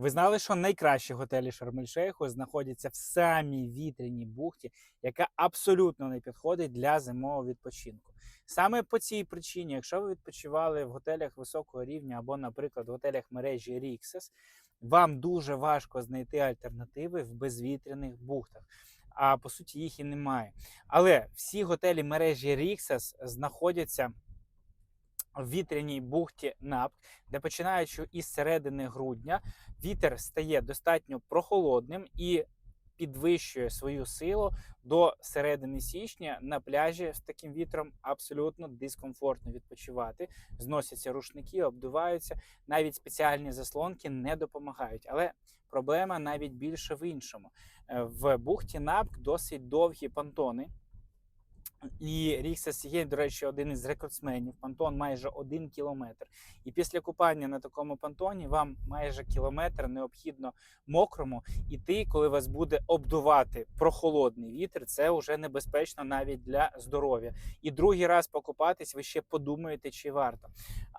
Ви знали, що найкращі готелі Шарм-ель-Шейху знаходяться в самій вітряній бухті, яка абсолютно не підходить для зимового відпочинку. Саме по цій причині, якщо ви відпочивали в готелях високого рівня або, наприклад, в готелях мережі Rixos, вам дуже важко знайти альтернативи в безвітряних бухтах. А по суті, їх і немає. Але всі готелі мережі Rixos знаходяться вітряній бухті Напк, де починаючи із середини грудня вітер стає достатньо прохолодним і підвищує свою силу до середини січня на пляжі з таким вітром абсолютно дискомфортно відпочивати. Зносяться рушники, обдуваються, навіть спеціальні заслонки не допомагають. Але проблема навіть більше в іншому. Е, В бухті Напк досить довгі понтони. І Ріксас є, до речі, один із рекордсменів. Понтон майже один кілометр. І після купання на такому понтоні вам майже кілометр необхідно мокрому іти, коли вас буде обдувати прохолодний вітер. Це вже небезпечно навіть для здоров'я. І другий раз покупатись, ви ще подумаєте, чи варто.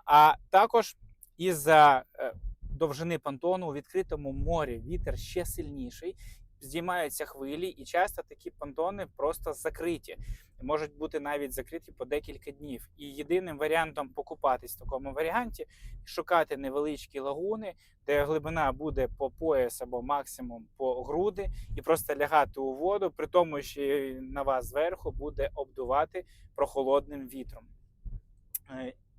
А також із-за е, довжини понтону у відкритому морі вітер ще сильніший. Здіймаються хвилі, і часто такі понтони просто закриті, можуть бути навіть закриті по декілька днів. І єдиним варіантом покупатись в такому варіанті шукати невеличкі лагуни, де глибина буде по пояс або максимум по груди, і просто лягати у воду, при тому, що на вас зверху буде обдувати прохолодним вітром.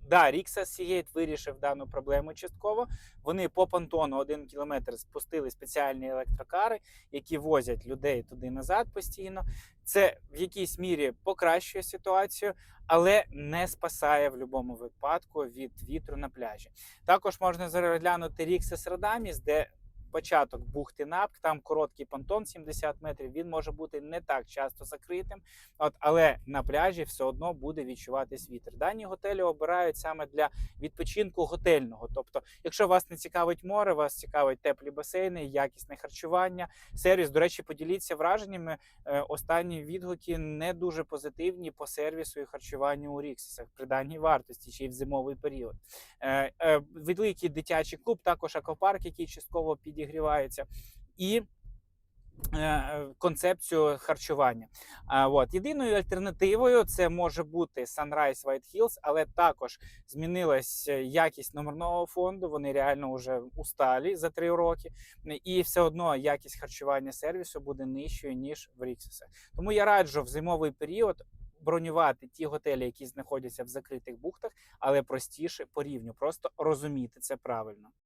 Да, Рікса Сігейт вирішив дану проблему частково. Вони по понтону один кілометр спустили спеціальні електрокари, які возять людей туди назад постійно. Це в якійсь мірі покращує ситуацію, але не спасає в будь-якому випадку від вітру на пляжі. Також можна заглянути Ріксас Радаміс, де початок бухти Напк, там короткий понтон 70 метрів. Він може бути не так часто закритим, от, але на пляжі все одно буде відчуватись вітер. Дані готелі обирають саме для відпочинку готельного. Тобто, якщо вас не цікавить море, вас цікавить теплі басейни, якісне харчування, сервіс. До речі, поділіться враженнями. Е, Останні відгуки не дуже позитивні по сервісу і харчуванню у Ріксісах при даній вартості, чи в зимовий період. Е, е, Великий дитячий клуб, також аквапарк, який частково підігрівається. І е, концепцію харчування. От. Єдиною альтернативою це може бути Sunrise White Hills, але також змінилась якість номерного фонду. Вони реально вже усталі за три роки, і все одно якість харчування сервісу буде нижчою ніж в Ріксісах. Тому я раджу в зимовий період. Бронювати ті готелі, які знаходяться в закритих бухтах, але простіше по рівню, просто розуміти це правильно.